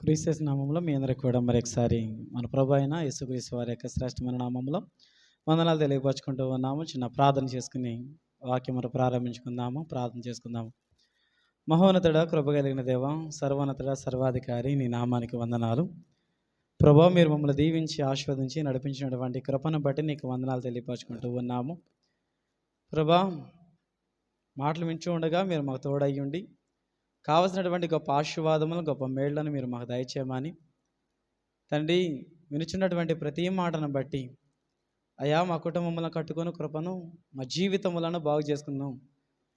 క్రీస్తస్ నామంలో మీ అందరికి కూడా మరొకసారి మన ప్రభు అయిన యేసుక్రీస్తు వారి యొక్క శ్రేష్టమైన నామంలో వందనాలు తెలియపరచుకుంటూ ఉన్నాము. చిన్న ప్రార్థన చేసుకుని వాక్యం మనం ప్రారంభించుకుందాము ప్రార్థన చేసుకుందాము. మహోన్నతుడ కృప కలిగిన దేవ సర్వోన్నతుడ సర్వాధికారి నీ నామానికి వందనాలు. ప్రభా మీరు మమ్మల్ని దీవించి ఆస్వాదించి నడిపించినటువంటి కృపను బట్టి నీకు వందనాలు తెలియపరచుకుంటూ ఉన్నాము. ప్రభా మాటలు మించి ఉండగా మీరు మాకు తోడయ్యుండి కావలసినటువంటి గొప్ప ఆశీర్వాదములు గొప్ప మేళ్ళను మీరు మాకు దయచేయమని. తండ్రి వినుచున్నటువంటి ప్రతి మాటను బట్టి అయా మా కుటుంబములను కట్టుకొని కృపను మా జీవితములను బాగు చేసుకుందాం.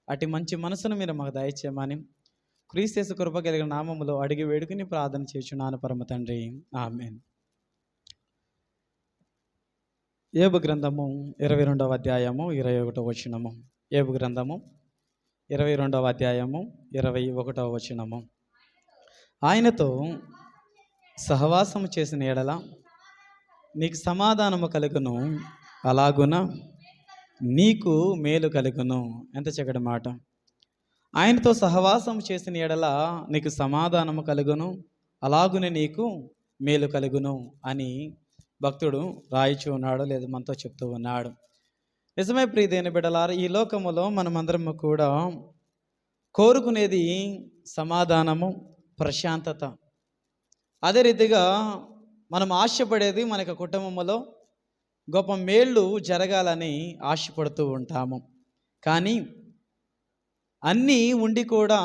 అటు మంచి మనసును మీరు మాకు దయచేయమని క్రీస్తేసు కృప కలిగిన నామములో అడిగి వేడుకుని ప్రార్థన చేస్తున్నాను పరమ తండ్రి. ఆమెన్. ఏబు గ్రంథము ఇరవై రెండవ అధ్యాయము ఇరవై ఒకటో వచనము. ఏబు గ్రంథము ఇరవై రెండవ అధ్యాయము ఇరవై ఒకటవ వచనము. ఆయనతో సహవాసము చేసిన ఎడల నీకు సమాధానము కలుగును అలాగున నీకు మేలు కలుగును ఎంత చక్కటి మాట. ఆయనతో సహవాసం చేసిన ఎడల నీకు సమాధానము కలుగును అలాగునే నీకు మేలు కలుగును అని భక్తుడు రాయిచూ ఉన్నాడు లేదా మనతో చెప్తూ ఉన్నాడు. నిజమే ప్రీతైన బిడలారా ఈ లోకములో మనమందరము కూడా కోరుకునేది సమాధానము ప్రశాంతత. అదే రీతిగా మనం ఆశపడేది మనకు కుటుంబంలో గొప్ప మేళ్ళు జరగాలని ఆశపడుతూ ఉంటాము. కానీ అన్నీ ఉండి కూడా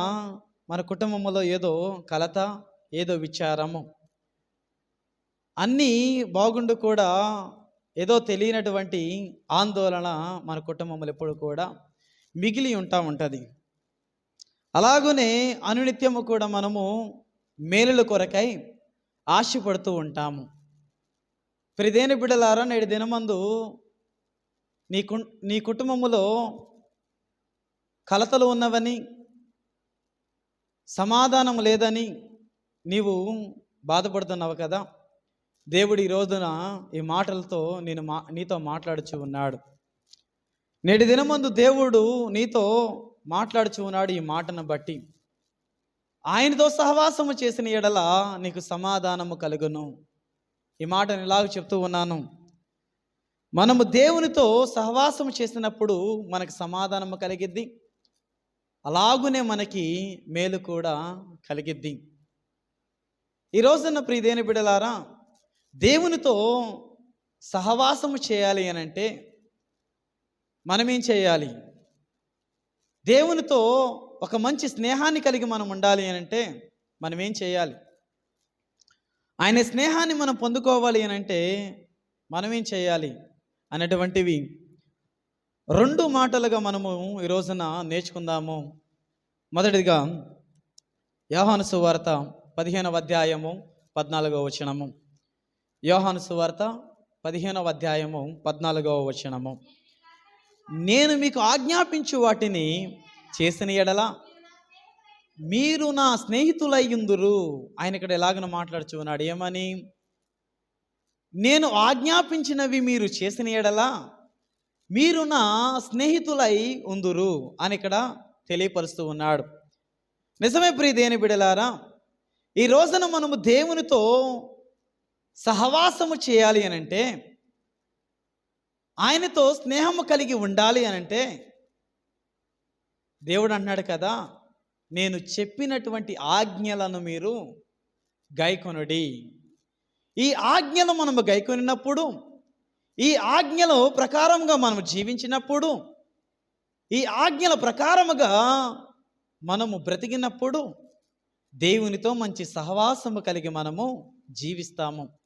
మన కుటుంబంలో ఏదో కలత ఏదో విచారము. అన్నీ బాగుండు కూడా ఏదో తెలియనటువంటి ఆందోళన మన కుటుంబంలో ఎప్పుడు కూడా మిగిలి ఉంటా ఉంటుంది. అలాగనే అనునిత్యము కూడా మనము మేలుల కొరకై ఆశపడుతూ ఉంటాము. ప్రదేని బిడ్డలారా నేడు దినమందు నీ కు నీ కుటుంబములో కలతలు ఉన్నవని సమాధానం లేదని నీవు బాధపడుతున్నావు కదా? దేవుడు ఈ రోజున ఈ మాటలతో నేను మా నీతో మాట్లాడుచు ఉన్నాడు. నేటి దినమందు దేవుడు నీతో మాట్లాడుచు ఉన్నాడు ఈ మాటను బట్టి. ఆయనతో సహవాసము చేసిన ఎడల నీకు సమాధానము కలుగును. ఈ మాటను ఇలాగ చెప్తూ ఉన్నాను. మనము దేవునితో సహవాసము చేసినప్పుడు మనకు సమాధానము కలిగిద్ది. అలాగునే మనకి మేలు కూడా కలిగిద్ది. ఈ రోజున ప్రియదేని బిడలారా దేవునితో సహవాసము చేయాలి అని అంటే మనమేం చేయాలి? దేవునితో ఒక మంచి స్నేహాన్ని కలిగి మనం ఉండాలి అని అంటే మనం ఏం చేయాలి? ఆయన స్నేహాన్ని మనం పొందుకోవాలి అని అంటే మనమేం చేయాలి? అనేటువంటివి రెండు మాటలుగా మనము ఈ రోజున నేర్చుకుందాము. మొదటిగా యోహాను సువార్త పదిహేనవ అధ్యాయము పద్నాలుగో వచనము. యోహాను సువార్త పదిహేనవ అధ్యాయము పద్నాలుగవ వచనము. నేను మీకు ఆజ్ఞాపించు వాటిని చేసిన ఎడల మీరు నా స్నేహితులయ్యుందురు. ఆయన ఇక్కడ ఎలాగన మాట్లాడుచు ఉన్నాడు. ఏమని? నేను ఆజ్ఞాపించినవి మీరు చేసిన ఎడల మీరు నా స్నేహితులై ఉందురు అని ఇక్కడ తెలియపరుస్తూ ఉన్నాడు. నిజమే ప్రియ దేని బిడలారా? ఈ రోజున మనము దేవునితో సహవాసము చేయాలి అని అంటే ఆయనతో స్నేహము కలిగి ఉండాలి అని అంటే దేవుడు అన్నాడు కదా నేను చెప్పినటువంటి ఆజ్ఞలను మీరు గైకొనుడి. ఈ ఆజ్ఞలు మనము గైకొనినప్పుడు ఈ ఆజ్ఞల ప్రకారముగా మనము జీవించినప్పుడు ఈ ఆజ్ఞల ప్రకారముగా మనము బ్రతికినప్పుడు దేవునితో మంచి సహవాసము కలిగి మనము జీవిస్తాము.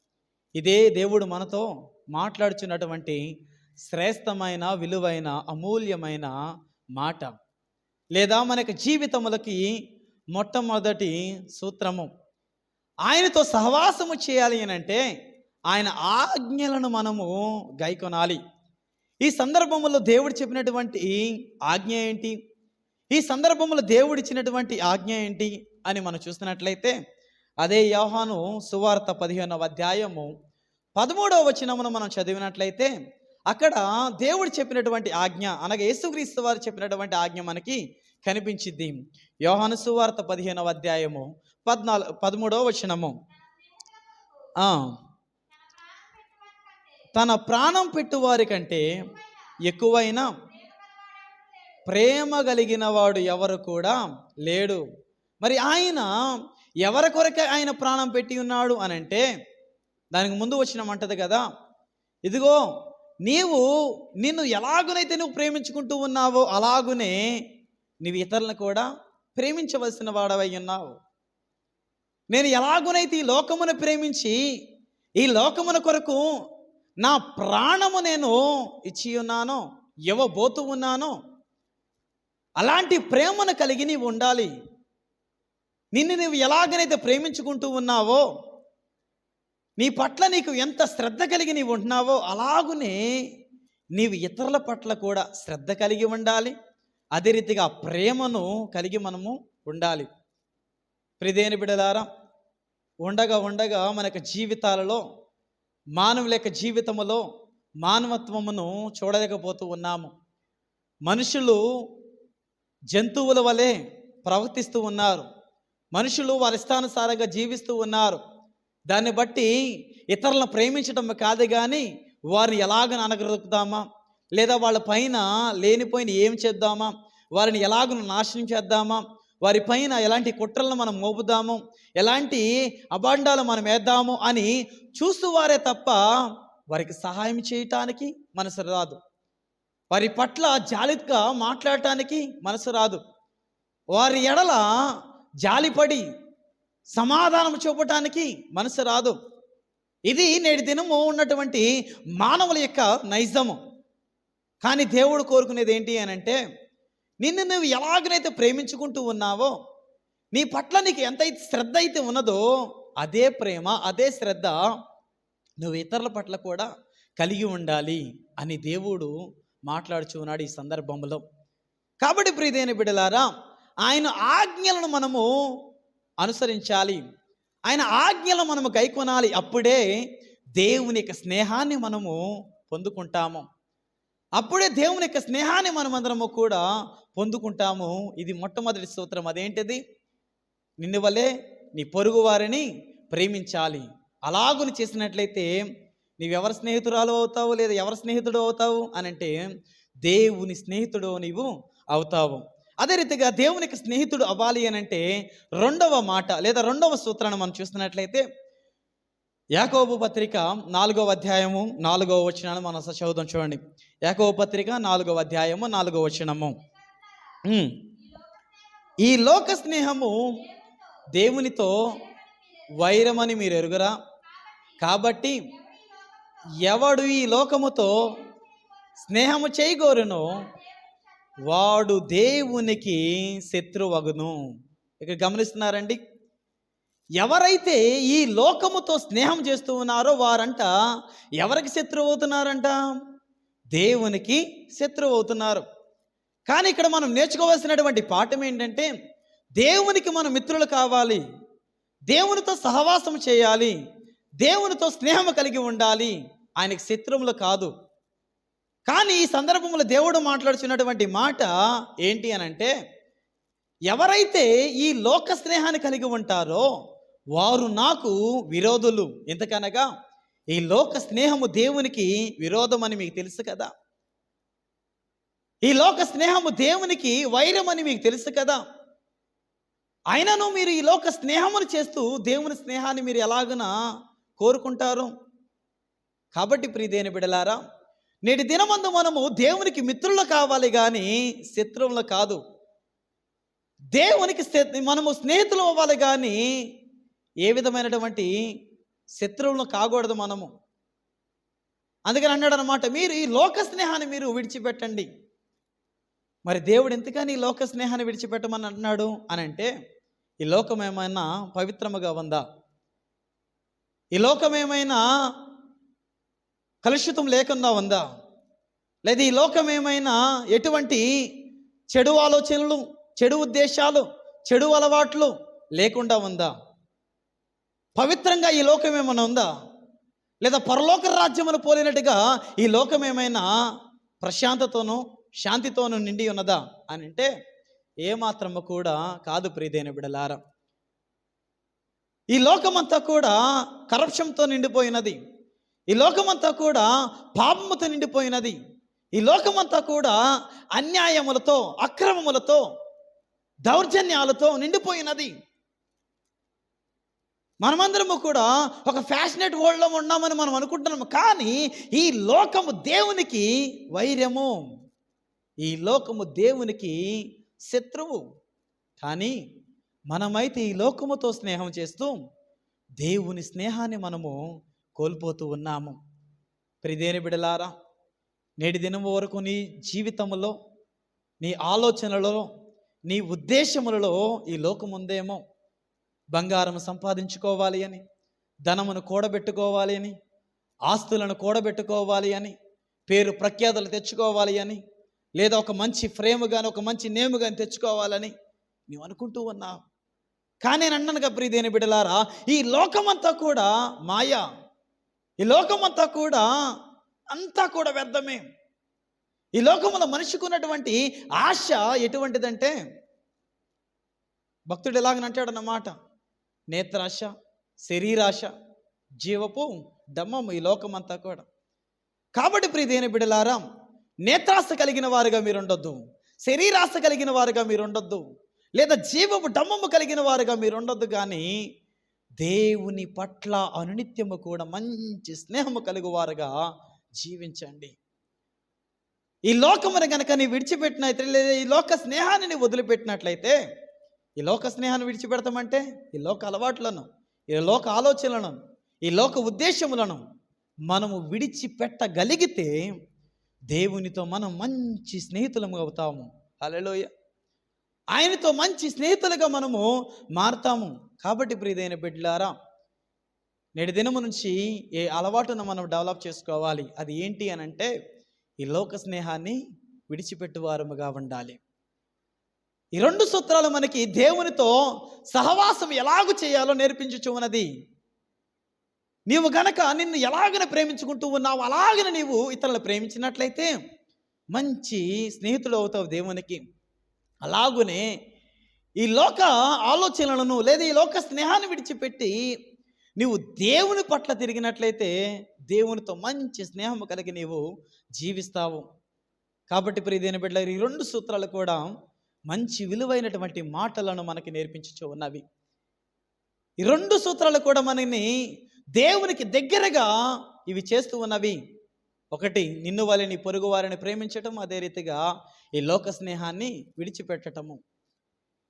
ఇదే దేవుడు మనతో మాట్లాడుచున్నటువంటి శ్రేష్టమైన విలువైన అమూల్యమైన మాట. లేదా మనకి జీవితములకి మొట్టమొదటి సూత్రము. ఆయనతో సహవాసము చేయాలి అని అంటే ఆయన ఆజ్ఞలను మనము గైకొనాలి. ఈ సందర్భంలో దేవుడు చెప్పినటువంటి ఆజ్ఞ ఏంటి? ఈ సందర్భంలో దేవుడిచ్చినటువంటి ఆజ్ఞ ఏంటి? అని మనం చూస్తున్నట్లయితే అదే యోహాను సువార్త పదిహేనవ అధ్యాయము పదమూడవ వచనమును మనం చదివినట్లయితే అక్కడ దేవుడు చెప్పినటువంటి ఆజ్ఞ అనగా యేసుక్రీస్తు వారు చెప్పినటువంటి ఆజ్ఞ మనకి కనిపించింది యోహాను సువార్త పదిహేనవ అధ్యాయము పద్నాలుగు పదమూడవ వచనము. తన ప్రాణం పెట్టువారి కంటే ఎక్కువైన ప్రేమ కలిగిన వాడు ఎవరు కూడా లేడు. మరి ఆయన ఎవరి కొరకే ఆయన ప్రాణం పెట్టి ఉన్నాడు అని అంటే దానికి ముందు వచ్చిన అంటది కదా ఇదిగో నీవు నిన్ను ఎలాగునైతే నువ్వు ప్రేమించుకుంటూ ఉన్నావో అలాగునే నీవు ఇతరులను కూడా ప్రేమించవలసిన వాడవై ఉన్నావు. నేను ఎలాగునైతే ఈ లోకమును ప్రేమించి ఈ లోకమున కొరకు నా ప్రాణము నేను ఇచ్చి ఉన్నానో ఇవ్వబోతూ ఉన్నానో అలాంటి ప్రేమను కలిగి నీవు ఉండాలి. నిన్ను నువ్వు ఎలాగనైతే ప్రేమించుకుంటూ ఉన్నావో నీ పట్ల నీకు ఎంత శ్రద్ధ కలిగి నీవు ఉంటున్నావో అలాగునే నీవు ఇతరుల పట్ల కూడా శ్రద్ధ కలిగి ఉండాలి. అదే రీతిగా ప్రేమను కలిగి మనము ఉండాలి. ప్రిదేని బిడలారా ఉండగా ఉండగా మనకు జీవితాలలో మానవుల యొక్క జీవితములో మానవత్వమును చూడలేకపోతూ ఉన్నాము. మనుషులు జంతువుల వలె ప్రవర్తిస్తూ ఉన్నారు. మనుషులు వారి ఇష్టానుసారంగా జీవిస్తూ ఉన్నారు. దాన్ని బట్టి ఇతరులను ప్రేమించడం కాదు కానీ వారిని ఎలాగ అనగలుగుతామా లేదా వాళ్ళ పైన లేనిపోయిన ఏం చేద్దామా? వారిని ఎలాగ నాశనం చేద్దామా? వారి పైన ఎలాంటి కుట్రలను మనం మోపుదాము? ఎలాంటి అభాండాలు మనం వేద్దాము అని చూస్తూ వారే తప్ప వారికి సహాయం చేయటానికి మనసు రాదు. వారి పట్ల జాలిగా మాట్లాడటానికి మనసు రాదు. వారి ఎడల జాలిపడి సమాధానం చూపటానికి మనసు రాదు. ఇది నేటి దినము ఉన్నటువంటి మానవుల యొక్క నైజము. కానీ దేవుడు కోరుకునేది ఏంటి అని అంటే నిన్ను నువ్వు ఎలాగనైతే ప్రేమించుకుంటూ ఉన్నావో నీ పట్ల నీకు ఎంత శ్రద్ధ అయితే ఉన్నదో అదే ప్రేమ అదే శ్రద్ధ నువ్వు ఇతరుల పట్ల కూడా కలిగి ఉండాలి అని దేవుడు మాట్లాడుచున్నాడు ఈ సందర్భంలో కాబట్టి ప్రీతైన బిడలారా ఆయన ఆజ్ఞలను మనము అనుసరించాలి. ఆయన ఆజ్ఞలు మనము గైకొనాలి అప్పుడే దేవుని యొక్క స్నేహాన్ని మనము పొందుకుంటాము. అప్పుడే దేవుని యొక్క స్నేహాన్ని మనమందరము కూడా పొందుకుంటాము. ఇది మొట్టమొదటి సూత్రం. అదేంటిది? నిన్ను వలే నీ పొరుగు వారిని ప్రేమించాలి. అలాగుని చేసినట్లయితే నీవెవరి స్నేహితురాలు అవుతావు లేదా ఎవరి స్నేహితుడు అవుతావు అని అంటే దేవుని స్నేహితుడు నీవు అవుతావు. అదే రీతిగా దేవునికి స్నేహితుడు అవ్వాలి అని అంటే రెండవ మాట లేదా రెండవ సూత్రాన్ని మనం చూస్తున్నట్లయితే యాకోబు పత్రిక నాలుగవ అధ్యాయము నాలుగవ వచనాన్ని మనం ఒకసారి చదువుదాం చూడండి. యాకోబు పత్రిక నాలుగవ అధ్యాయము నాలుగవ వచనము. ఈ లోక స్నేహము దేవునితో వైరమని మీరు ఎరుగురా? కాబట్టి ఎవడు ఈ లోకముతో స్నేహము చేయగోరును వాడు దేవునికి శత్రువగును. ఇక్కడ గమనిస్తున్నారండి. ఎవరైతే ఈ లోకముతో స్నేహం చేస్తూ ఉన్నారో వారంట ఎవరికి శత్రువు అవుతున్నారంట దేవునికి శత్రువు అవుతున్నారు కానీ ఇక్కడ మనం నేర్చుకోవాల్సినటువంటి పాఠం ఏంటంటే దేవునికి మనం మిత్రులు కావాలి. దేవునితో సహవాసం చేయాలి. దేవునితో స్నేహం కలిగి ఉండాలి. ఆయనకి శత్రువులు కాదు. కానీ ఈ సందర్భంలో దేవుడు మాట్లాడుతున్నటువంటి మాట ఏంటి అని అంటే ఎవరైతే ఈ లోక స్నేహాన్ని కలిగి ఉంటారో వారు నాకు విరోధులు. ఎందుకనగా ఈ లోక స్నేహము దేవునికి విరోధమని మీకు తెలుసు కదా. ఈ లోక స్నేహము దేవునికి వైరం అని మీకు తెలుసు కదా. అయినను మీరు ఈ లోక స్నేహమును చేస్తూ దేవుని స్నేహాన్ని మీరు ఎలాగున కోరుకుంటారు? కాబట్టి ప్రియదేని బిడలారా నేటి దినమందు మనము దేవునికి మిత్రులు కావాలి కానీ శత్రువులు కాదు. దేవునికి మనము స్నేహితులు అవ్వాలి కానీ ఏ విధమైనటువంటి శత్రువులను కాకూడదు మనము. అందుకని అన్నాడు అనమాట మీరు ఈ లోక స్నేహాన్ని మీరు విడిచిపెట్టండి. మరి దేవుడు ఎందుకని ఈ లోక స్నేహాన్ని విడిచిపెట్టమని అంటున్నాడు అని అంటే ఈ లోకం ఏమైనా పవిత్రముగా ఉందా? ఈ లోకం ఏమైనా కలుషితం లేకుండా ఉందా? లేదా ఈ లోకం ఏమైనా ఎటువంటి చెడు ఆలోచనలు చెడు ఉద్దేశాలు చెడు అలవాట్లు లేకుండా ఉందా? పవిత్రంగా ఈ లోకం ఏమైనా ఉందా? లేదా పరలోక రాజ్యమును పోలినట్టుగా ఈ లోకం ఏమైనా ప్రశాంతతోనూ శాంతితోనూ నిండి ఉన్నదా? అని అంటే ఏమాత్రము కూడా కాదు ప్రీదైన బిడలారా. ఈ లోకమంతా కూడా కరప్షన్తో నిండిపోయినది. ఈ లోకమంతా కూడా పాపముతో నిండిపోయినది. ఈ లోకమంతా కూడా అన్యాయములతో అక్రమములతో దౌర్జన్యాలతో నిండిపోయినది. మనమందరము కూడా ఒక ఫ్యాషనేట్ వరల్డ్లో ఉన్నామని మనం అనుకుంటున్నాము. కానీ ఈ లోకము దేవునికి వైర్యము ఈ లోకము దేవునికి శత్రువు. కానీ మనమైతే ఈ లోకముతో స్నేహం చేస్తూ దేవుని స్నేహాన్ని మనము కోల్పోతూ ఉన్నాము. ప్రిదేని బిడలారా నేటి దినం వరకు నీ జీవితంలో నీ ఆలోచనలలో నీ ఉద్దేశములలో ఈ లోకం ఉందేమో బంగారం సంపాదించుకోవాలి అని ధనమును కూడబెట్టుకోవాలి అని ఆస్తులను కూడబెట్టుకోవాలి అని పేరు ప్రఖ్యాతలు తెచ్చుకోవాలి అని లేదా ఒక మంచి ఫ్రేమ్ కానీ ఒక మంచి నేమ్ కానీ తెచ్చుకోవాలని నీవు అనుకుంటూ ఉన్నావు. కానీ నేను అన్నానుగా ప్రియదేని బిడలారా ఈ లోకమంతా కూడా మాయ. ఈ లోకమంతా కూడా అంతా కూడా వ్యర్థమే. ఈ లోకంలో మనిషికి ఉన్నటువంటి ఆశ ఎటువంటిదంటే భక్తుడు ఎలాగనంటాడన్నమాట నేత్రాశ శరీరాశ జీవపు దమ్మము ఈ లోకమంతా కూడా. కాబట్టి ప్రియదైన బిడలారా నేత్రాశ కలిగిన వారుగా మీరు ఉండొద్దు శరీరాశ కలిగిన వారుగా మీరు ఉండొద్దు లేదా జీవపు డమ్మము కలిగిన వారుగా మీరు ఉండొద్దు కానీ దేవుని పట్ల అనునిత్యము కూడా మంచి స్నేహము కలుగువారుగా జీవించండి. ఈ లోకమును గనక నీ విడిచిపెట్టినట్లయితే లేదా ఈ లోక స్నేహాన్ని నీ వదిలిపెట్టినట్లయితే ఈ లోక స్నేహాన్ని విడిచిపెడతామంటే ఈ లోక అలవాట్లను ఈ లోక ఆలోచనలను ఈ లోక ఉద్దేశములను మనము విడిచిపెట్టగలిగితే దేవునితో మనం మంచి స్నేహితులము అవుతాము. హలోయ ఆయనతో మంచి స్నేహితులుగా మనము మారుతాము. కాబట్టి ప్రియదైన బిడ్డలారా నేటి దినము నుంచి ఏ అలవాటును మనం డెవలప్ చేసుకోవాలి అది ఏంటి అని అంటే ఈ లోక స్నేహాన్ని విడిచిపెట్టువారముగా ఉండాలి. ఈ రెండు సూత్రాలు మనకి దేవునితో సహవాసం ఎలాగూ చేయాలో నేర్పించుచు ఉన్నది. నీవు గనక నిన్ను ఎలాగన ప్రేమించుకుంటూ ఉన్నావు అలాగన నీవు ఇతరులను ప్రేమించినట్లయితే మంచి స్నేహితుడు అవుతావు దేవునికి. అలాగునే ఈ లోక ఆలోచనలను లేదా ఈ లోక స్నేహాన్ని విడిచిపెట్టి నీవు దేవుని పట్ల తిరిగినట్లయితే దేవునితో మంచి స్నేహం కలిగి నీవు జీవిస్తావు. కాబట్టి ప్రియదైన బిడ్డ ఈ రెండు సూత్రాలు కూడా మంచి విలువైనటువంటి మాటలను మనకి నేర్పించుచూ ఉన్నవి. ఈ రెండు సూత్రాలు కూడా మనని దేవునికి దగ్గరగా ఇవి చేస్తూ ఉన్నవి. ఒకటి నిన్ను వాళ్ళని పొరుగు వారిని ప్రేమించటం అదే రీతిగా ఈ లోక స్నేహాన్ని విడిచిపెట్టటము.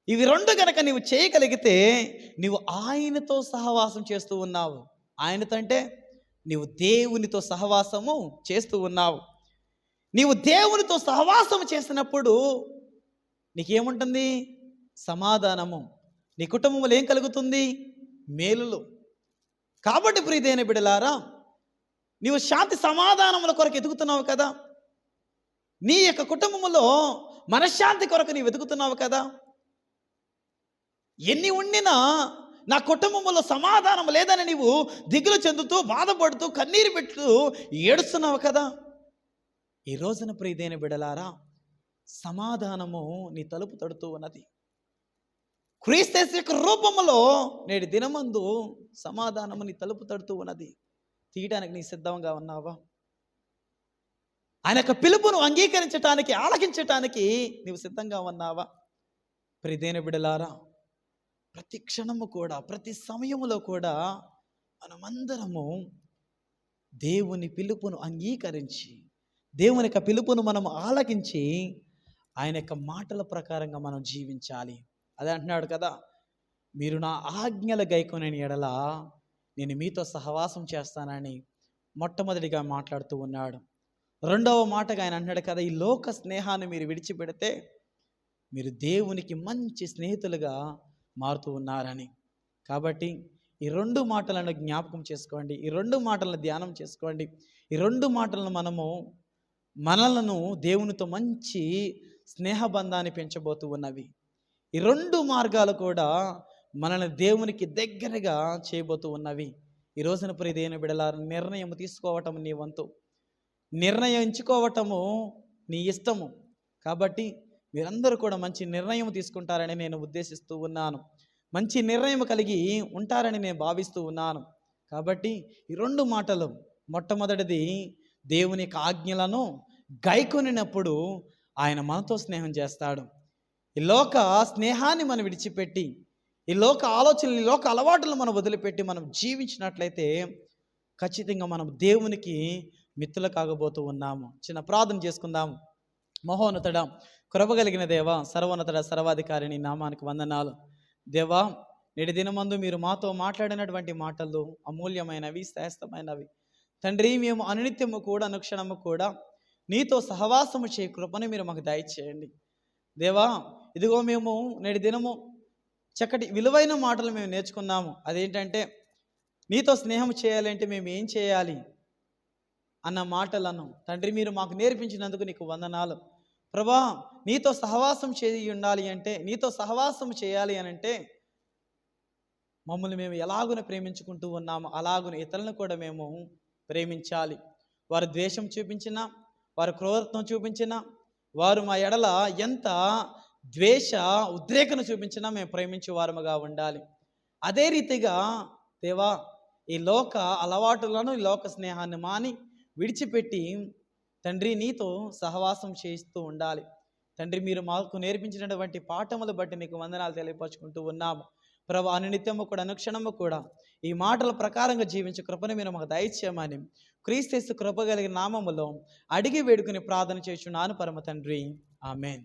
ఇవి రెండు గనక నీవు చేయగలిగితే నీవు ఆయనతో సహవాసం చేస్తూ ఉన్నావు. ఆయనతో అంటే నీవు దేవునితో సహవాసము చేస్తూ ఉన్నావు. నీవు దేవునితో సహవాసం చేసినప్పుడు నీకేముంటుంది? సమాధానము. నీ కుటుంబంలో ఏం కలుగుతుంది? మేలులు. కాబట్టి ప్రీతైన బిడలారా నీవు శాంతి సమాధానముల కొరకు ఎదుగుతున్నావు కదా? నీ యొక్క కుటుంబంలో మనశ్శాంతి కొరకు నీ వెతుకుతున్నావు కదా? ఎన్ని ఉండినా నా కుటుంబంలో సమాధానం లేదని నీవు దిగులు చెందుతూ బాధపడుతూ కన్నీరు పెడుతూ ఏడుస్తున్నావు కదా? ఈ రోజున ప్రీదైన బిడలారా సమాధానము నీ తలుపు తడుతూ ఉన్నది. క్రీస్తస్ యొక్క రూపములో నేటి దినమందు సమాధానము నీ తలుపు తడుతూ ఉన్నది. తీయడానికి నీ సిద్ధంగా ఉన్నావా? ఆయన యొక్క పిలుపును అంగీకరించటానికి ఆలకించటానికి నీవు సిద్ధంగా ఉన్నావా? ప్రదేన బిడలారా ప్రతి క్షణము కూడా ప్రతి సమయములో కూడా మనమందరము దేవుని పిలుపును అంగీకరించి దేవుని యొక్క పిలుపును మనం ఆలకించి ఆయన యొక్క మాటల ప్రకారంగా మనం జీవించాలి. అదే అంటున్నాడు కదా మీరు నా ఆజ్ఞల గైకొనని ఎడల నేను మీతో సహవాసం చేస్తానని మొట్టమొదటిగా మాట్లాడుతూ ఉన్నాడు. రెండవ మాటగా ఆయన అంటున్నాడు కదా ఈ లోక స్నేహాన్ని మీరు విడిచిపెడితే మీరు దేవునికి మంచి స్నేహితులుగా మారుతూ ఉన్నారని. కాబట్టి ఈ రెండు మాటలను జ్ఞాపకం చేసుకోండి ఈ రెండు మాటలను ధ్యానం చేసుకోండి. ఈ రెండు మాటలను మనము మనలను దేవునితో మంచి స్నేహబంధాన్ని పెంచబోతూ ఉన్నవి. ఈ రెండు మార్గాలు కూడా మనల్ని దేవునికి దగ్గరగా చేయబోతూ ఉన్నవి. ఈ రోజున ప్రియదైన బిడల నిర్ణయం తీసుకోవటం నీ వంతు. నిర్ణయించుకోవటము నీ ఇష్టము. కాబట్టి మీరందరూ కూడా మంచి నిర్ణయం తీసుకుంటారని నేను ఉద్దేశిస్తూ ఉన్నాను. మంచి నిర్ణయం కలిగి ఉంటారని నేను భావిస్తూ ఉన్నాను. కాబట్టి ఈ రెండు మాటలు మొట్టమొదటిది దేవుని యొక్క ఆజ్ఞలను గైకొనినప్పుడు ఆయన మనతో స్నేహం చేస్తాడు. ఈ లోక స్నేహాన్ని మనం విడిచిపెట్టి ఈ లోక ఆలోచనలు ఈ లోక అలవాట్లు మనం వదిలిపెట్టి మనం జీవించినట్లయితే ఖచ్చితంగా మనం దేవునికి మిత్రులు కాగబోతూ ఉన్నాము. చిన్న ప్రార్థన చేసుకుందాము మహోన్నతుడ కృపగలిగిన దేవ సర్వోన్నతుడ సర్వాధికారిని నామానికి వందనాలు. దేవా నేటి దినమందు మీరు మాతో మాట్లాడినటువంటి మాటలు అమూల్యమైనవి శ్రేష్టమైనవి. తండ్రి మేము అనునిత్యము కూడా అనుక్షణము కూడా నీతో సహవాసము చేయ కృపను మీరు మాకు దయచేయండి. దేవా ఇదిగో మేము నేటి దినము చక్కటి విలువైన మాటలు మేము నేర్చుకున్నాము. అదేంటంటే నీతో స్నేహం చేయాలంటే మేము ఏం చేయాలి? అన్న మాటలను తండ్రి మీరు మాకు నేర్పించినందుకు నీకు వందనాలు. ప్రభా నీతో సహవాసం చేయి ఉండాలి అంటే నీతో సహవాసం చేయాలి అని అంటే మమ్మల్ని మేము ఎలాగున ప్రేమించుకుంటూ ఉన్నాము అలాగున ఇతరులను కూడా మేము ప్రేమించాలి. వారు ద్వేషం చూపించినా వారు క్రూరత్వం చూపించినా వారు మా ఎడల ఎంత ద్వేష ఉద్రేకను చూపించినా మేము ప్రేమించే వారముగా ఉండాలి. అదే రీతిగా దేవా ఈ లోక అలవాటులను ఈ లోక స్నేహాన్ని మాని విడిచిపెట్టి తండ్రి నీతో సహవాసం చేస్తూ ఉండాలి. తండ్రి మీరు మాకు నేర్పించినటువంటి పాఠములు బట్టి నీకు వందనాలు తెలియపరుచుకుంటూ ఉన్నాము. ప్రభు అనునిత్యము కూడా అనుక్షణము కూడా ఈ మాటల ప్రకారంగా జీవించే కృపను మీరు మాకు దయచేయమని క్రీస్తు కృప కలిగిన నామములో అడిగి వేడుకుని ప్రార్థన చేస్తున్నాను పరమ తండ్రి. ఆమెన్.